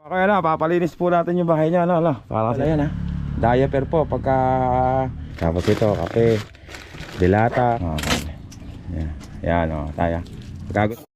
Kaya na, papalinis po natin yung bahay niya, ano, ano, para sa yan, ha. Diaper po, pagka, tapos ito, kape, dilata, oh, yan, yan, oh, tayo. Pagkagot.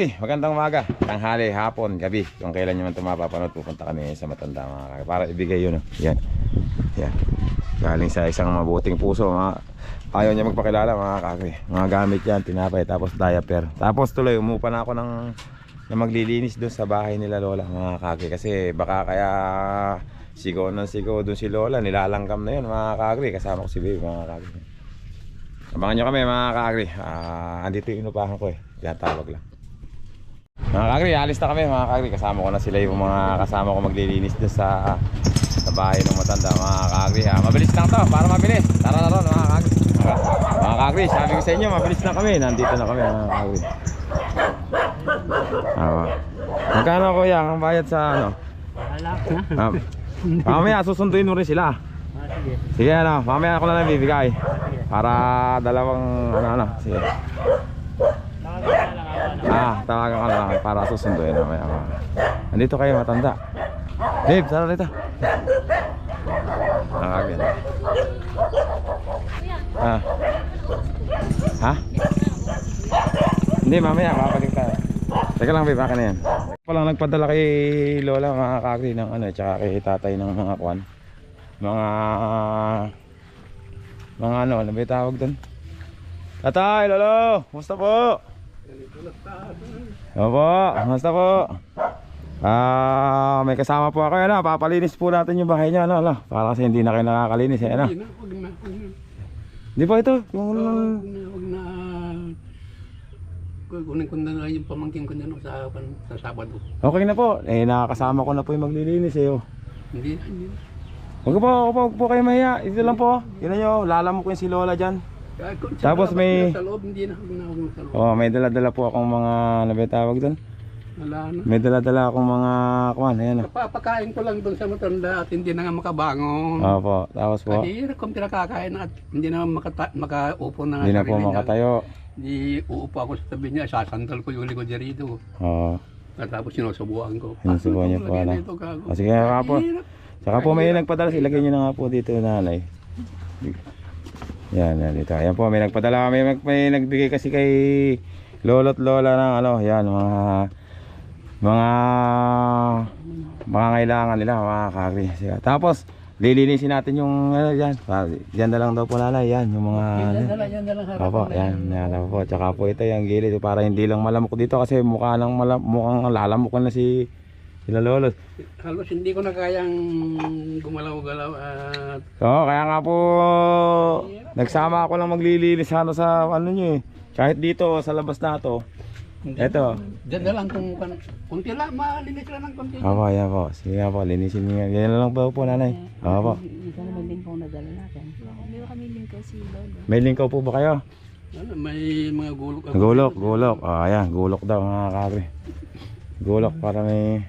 Kagri, magandang umaga, tanghali, hapon, gabi. Kung kailan nyo man ito mapapanood, pupunta kami sa matanda mga kagri. Para ibigay yun. Oh. Yan. Yan. Galing sa isang mabuting puso. Mga, ayaw niya magpakilala mga kagri. Mga gamit yan, tinapay, tapos diaper. Tapos tuloy, umupa na ako ng, na maglilinis doon sa bahay nila Lola mga kagri. Kasi baka kaya sigaw ng sigaw doon si Lola. Nilalanggam na yun mga kagri. Kasama ko si Baby mga kagri. Abangan nyo kami mga kakagri. Ah, andito yung inupahan ko eh. Yan tawag lang. Mga kakagri, alis na kami mga kakagri. Kasama ko na sila yung mga kasama ko maglilinis doon sa sa bahay ng matanda mga kakagri. Ah, mabilis lang to para mabilis. Tara na ron mga kakagri. Mga kakagri, sabi ko sa inyo, mabilis na kami. Nandito na kami mga kakagri. Ah, magkano kuya ang bayad sa ano? Wala na. Ah, mamaya susunduin mo rin sila. Ah, sige. Sige ano, mamaya ako na lang bibigay. Para dalawang ano ano. Sige. Tawagin ka lang ako. ano. Ah, tawagan ka lang para susunduin mamaya. Nandito kayo matanda. Babe, tara dito. Tawagin. Ah. Ha? Hindi, mamaya babalik tayo. Teka lang, babe, akin yan. Palang nagpadala kay Lola mga kakri ng ano, tsaka kay tatay ng mga kwan. Mga mga ano, ano ba tawag doon? Tatay, lolo, kumusta po? Opo, kumusta po? Ah, may kasama po ako ano, papalinis po natin yung bahay niya ano, ano, para kasi hindi na kayo nakakalinis eh, ano. Hindi na, huwag na, huwag na. Di ba ito? Yung Huwag na, huwag na. Kunin ko na yung pamangkin ko no, sa, sa Sabado. Okay na po. Eh nakakasama ko na po yung maglilinis eh. Oh. Hindi na, hindi na. Huwag po, huwag po, huwag po kayo mahiya. Ito lang po. Yun na nyo, lalamok ko yung si Lola dyan. Tapos may- na Sa loob, hindi na, na, na sa loob. Oh, may dala-dala po akong mga, ano ba yung tawag doon? Wala na. May dala-dala akong mga, kuwan, ayan oh. Napapakain ko lang doon sa matanda at hindi na nga makabangon. Opo, tapos po, Kahirap kung pinakakain at hindi na makata- makaupo na nga hindi na po niya. makatayo. Di uupo ako sa tabi niya, sasandal ko yung likod niya rito. Oo. At tapos sinusubuan ko. Sinusubuan niyo po, ano? Dito, gago. O, sige nga po. Saka po may nagpadala, ilagay nyo na nga po dito nanay. Yan, yan dito. Ayan po, may nagpadala, may, may, may nagbigay kasi kay lolo't lola ng ano, yan, mga mga mga kailangan nila, mga kakri. Tapos, lilinisin natin yung, ano, yan. Pa- Yan na lang daw po nanay, yan, yung mga, Yan ano. na lang, yan na lang. Opo, yan, yan po. Tsaka po ito yung gilid para hindi lang malamok dito kasi mukha nang malam, mukhang lalamok na si sila lolo. Halos hindi ko na kayang gumalaw-galaw at Oo, kaya nga po nagsama ako lang maglilinis ano sa ano nyo eh. Kahit dito sa labas na to. Eto. Diyan na lang kung kung- kunti lang, malinis lang ng kunti. Opo, yan po. Sige nga po, linisin niyo. yan. Lang po po nanay. Opo. Ito naman din po nadala natin. Ko kami link si Lolo. May lingkaw po ba kayo? Ano, may mga gulok. Gulok, gulok. Ah, ayan, gulok daw mga kabre. Gulok para may...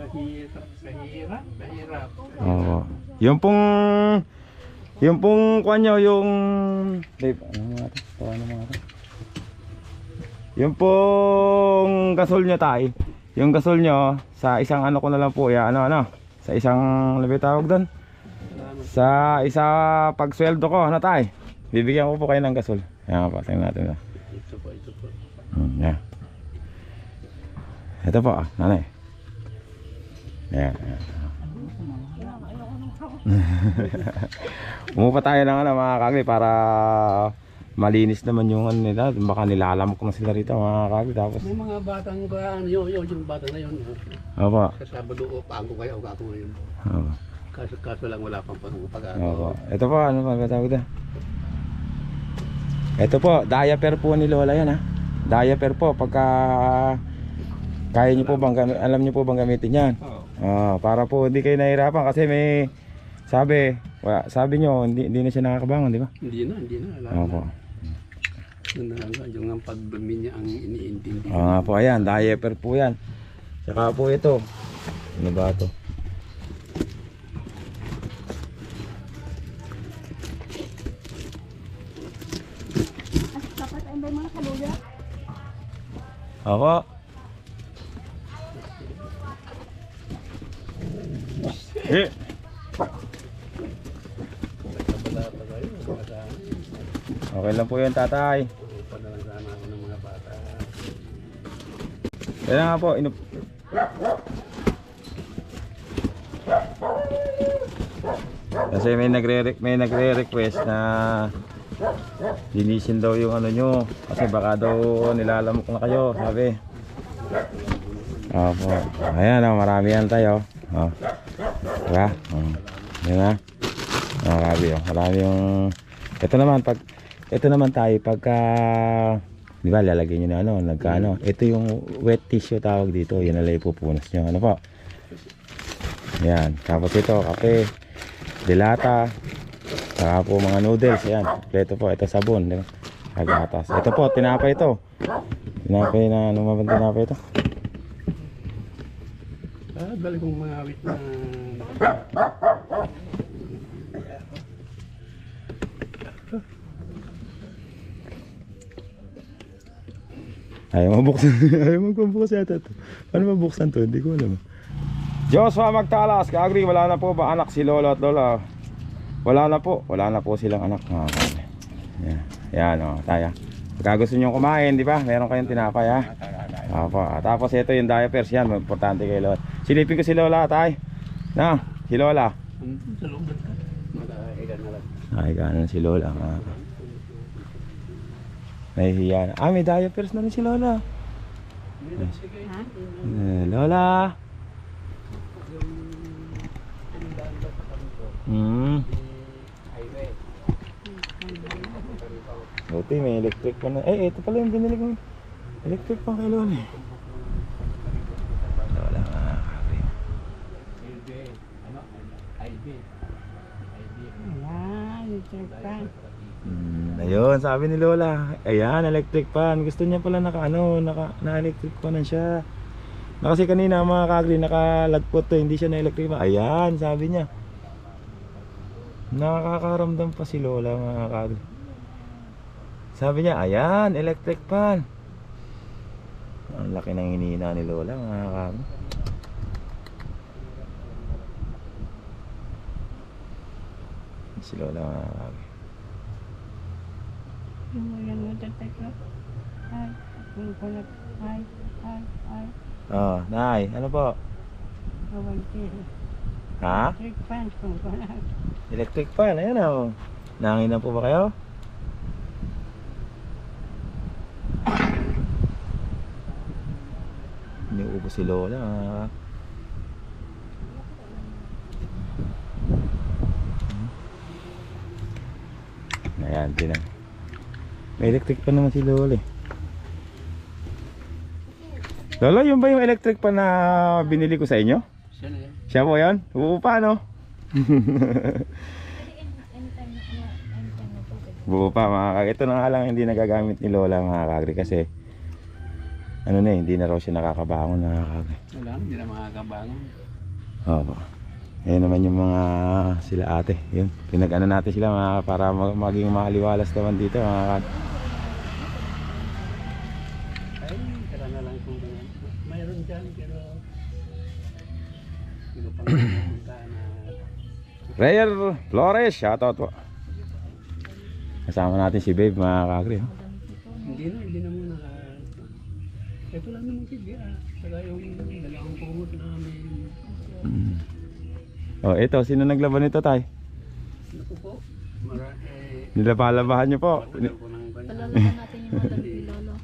Kahirap, kahirap, kahirap. Oo. Yung pong... Yung pong kwan nyo, yung... Dave, ano mga to? Ito, ano mga to? Yung pong gasol nyo tay. Yung gasol nyo, sa isang ano ko na lang po, ya, ano, ano? Sa isang, ano ba yung tawag doon? Sa isa pagsweldo ko, ano tay? Bibigyan ko po kayo ng gasol. Yan po, tingnan natin. ito. Ito po, ito po. Hmm, yan. Ito po, ah, nanay. Yan. yan. Umupa tayo ng ano mga kagli para malinis naman yung ano nila. Baka nilalamok na sila rito mga kagli. Tapos, May mga batang ba, ano yun, yun, yung bata na yun. opo. Sa Sabado, o pago kaya o kako ngayon. Opo. Kaso, kaso lang wala pang pag Opo. Ito po, ano pa tawag doon? Ito po, diaper po ni Lola yan ha. Diaper po, pagka kaya niyo po bang alam niyo po bang gamitin yan? Oo. Ah, para po hindi kayo nahirapan kasi may sabi, wala, sabi niyo hindi, hindi na siya nakakabangon, di ba? Hindi na, hindi na. Wala Opo. na. Lang, yung ang pagbumi niya ang iniintindi. Oo nga po, ayan, diaper po yan. Saka po ito. Ano ba ito? Dapat ay may mga kaluya. Ako. Eh, Wala pa kayo, wala sa akin. okay lang po yun, tatay. Upa na lang sana ako ng mga bata. Kaya nga po, inup... Kasi may nagre may nagre-request na linisin daw yung ano nyo kasi baka daw nilalamok na kayo, sabi. Opo. Ayan, oh, marami yan tayo. Oh. Diba? Oh. Yan na. Oh, marami oh. Marami yung ito naman pag ito naman tayo pagka di ba lalagay niyo na ano, nagkaano. Ito yung wet tissue tawag dito. Yan na lang ipupunas niyo. Ano po? Yan. Tapos ito, kape, dilata, saka po mga noodles. Yan. Kompleto po. Ito sabon. Di ba? Agatas. Ito po, tinapay ito. Tinapay na, ano ba tinapay ito? Ah, dali kong mga awit na Ayaw mabuksan. Ayaw magpabukas yata ito. Paano mabuksan to? Hindi ko alam. Joshua Magtalas, kaagri, wala na po ba anak si Lolo at Lola? Wala na po. Wala na po silang anak. Mga kami. Yan. Yan o, tayo. Pagka gusto nyo kumain, di ba? Meron kayong tinapay ha? Opo. Tapos ito yung diapers yan. Importante kay Lola. Silipin ko si Lola, tay. Na, si Lola. Ay, ganon si Lola. Nahihiya na. Ah, may diapers na rin si Lola. Eh, Lola. Hmm. Buti may electric pa na. Eh, ito pala yung binili ko. Electric pa kay Lola. eh. Lola mga kape. Check pa. Hmm, ayun, sabi ni Lola. Ayan, electric fan. Gusto niya pala naka ano, naka na electric fan siya. Na kasi kanina mga kagri nakalagpot to, hindi siya na electric fan. Ayan, sabi niya. Nakakaramdam pa si Lola mga kagri. Sabi niya, ayan, electric fan. Ang laki ng hinihina ni Lola mga kagri. Si Lola mga kagri. Yung yan mo tatay ko. Ay, kung ko nag... Ay, ay, ay. Oh, Nay, ano po? Kawantin. Ha? Check pa. Kung nag... Electric fan, ayan o. Nangin na po ba kayo? Iniubo si Lola. ah. Ayan, tinan. May electric pan naman si Lola eh. Lola, yun ba yung electric pan na binili ko sa inyo? Siya na yan. Siya po yan? Oo pa, no? Buo pa mga kagri. Ito na nga lang hindi nagagamit ni Lola mga kagri kasi ano na eh, hindi na raw siya nakakabangon mga kagri. Wala, hindi na makakabangon. Opo. Ayan naman yung mga sila ate. Yun. Pinag-ano natin sila mga, para mag- maging maliwalas naman dito mga kagri. Ay, tara na lang kung ganyan. Mayroon dyan, pero... Hindi ko pang na... Rayer Flores, shoutout po. Kasama natin si Babe mga kagri. oh. Hindi na, hindi na muna. Ito lang naman sige ah. Saka yung dalawang kumot namin. Mm. Oh, ito, sino naglaban nito tay? Naku po. Mara, eh, Nilapalabahan niyo po. wala po ng ganyan. Palalaban natin yung mga ni Lolo.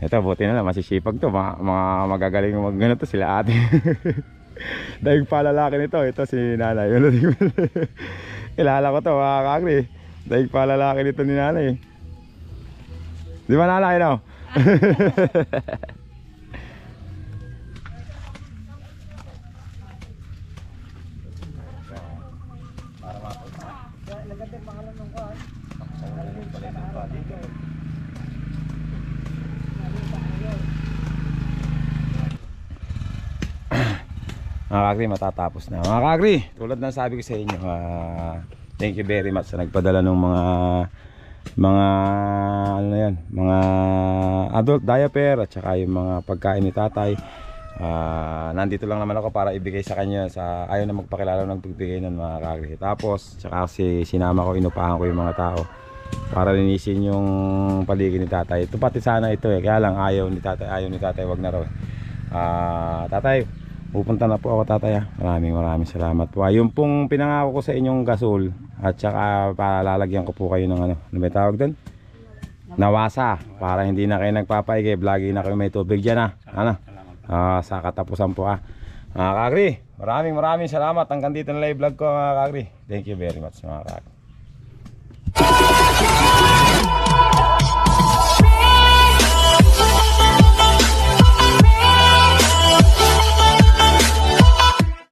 Ito, buti na lang, masisipag to. Mga, mga magagaling mag ano to, sila ate. Dahil palalaki nito, ito si nanay. Ko- Kilala ko to, mga kakri. Dahil palalaki nito ni nanay. Di ba nanay, no? Mga kagri matatapos na. Mga kagri tulad ng sabi ko sa inyo ah, thank you very much sa nagpadala ng mga mga ano yan mga adult diaper at saka yung mga pagkain ni tatay. Ah, nandito lang naman ako para ibigay sa kanya sa ayaw na magpakilala ng pagbigay ng mga kagri tapos tsaka si sinama ko inupahan ko yung mga tao para linisin yung paligid ni tatay. Ito pati sana ito eh kaya lang ayaw ni tatay ayaw ni tatay wag na raw. Ah, tatay pupunta na po ako tatay ah. maraming maraming salamat po Ah, yung pong pinangako ko sa inyong gasol at saka palalagyan ko po kayo ng ano ano yung tawag doon nawasa para hindi na kayo nagpapaigib lagi na kayo may tubig dyan ah ano Ah, sa katapusan po ah. Mga kagri, maraming maraming salamat. Hanggang dito na live vlog ko mga kagri. Thank you very much mga kagri.